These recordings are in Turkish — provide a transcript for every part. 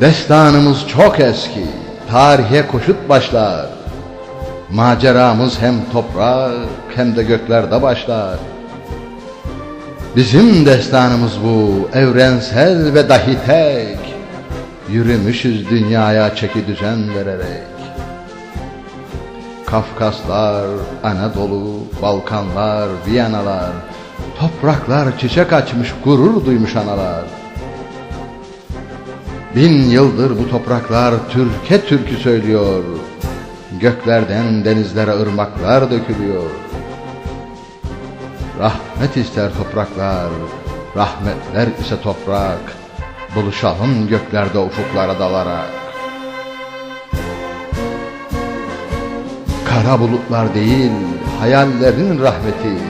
Destanımız çok eski, tarihe koşut başlar. Maceramız hem toprak hem de göklerde başlar. Bizim destanımız bu, evrensel ve dahi tek. Yürümüşüz dünyaya çeki düzen vererek. Kafkaslar, Anadolu, Balkanlar, Viyanalar, topraklar çiçek açmış, gurur duymuş analar. Bin yıldır bu topraklar Türkiye türkü söylüyor. Göklerden denizlere ırmaklar dökülüyor. Rahmet ister topraklar, rahmetler ise toprak. Buluşalım göklerde ufuklara dalarak. Kara bulutlar değil, hayallerin rahmeti.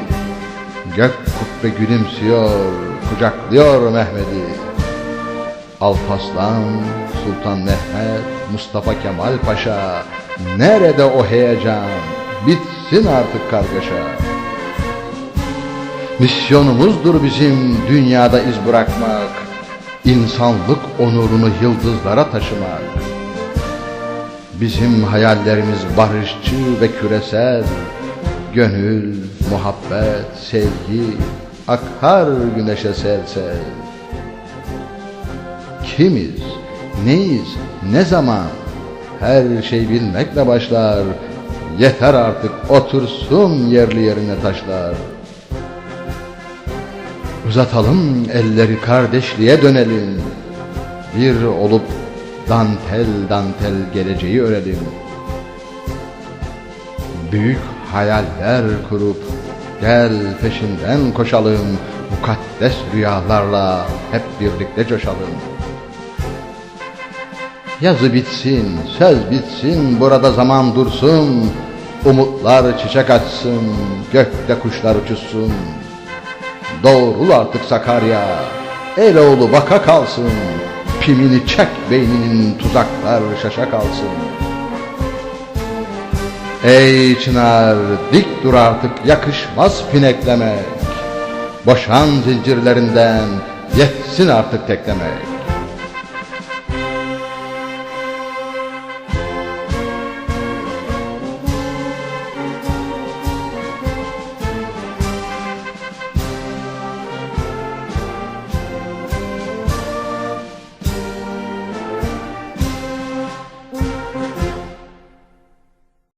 Gök kubbe gülümsüyor, kucaklıyor Mehmet'i. Alparslan, Sultan Mehmet, Mustafa Kemal Paşa, nerede o heyecan? Bitsin artık kargaşa. Misyonumuzdur bizim dünyada iz bırakmak, insanlık onurunu yıldızlara taşımak. Bizim hayallerimiz barışçı ve küresel, gönül, muhabbet, sevgi, akar güneşe sel sel. Kimiz, neyiz, ne zaman? Her şey bilmekle başlar. Yeter artık otursun yerli yerine taşlar. Uzatalım elleri kardeşliğe dönelim. Bir olup dantel dantel geleceği örelim. Büyük hayaller kurup gel peşinden koşalım. Mukaddes rüyalarla hep birlikte coşalım. Yazı bitsin, söz bitsin, burada zaman dursun. Umutlar çiçek açsın, gökte kuşlar uçuşsun. Doğrul artık Sakarya, Eloğlu baka kalsın. Pimini çek beyninin tuzaklar şaşa kalsın. Ey çınar dik dur artık yakışmaz pineklemek. Boşan zincirlerinden yetsin artık teklemek.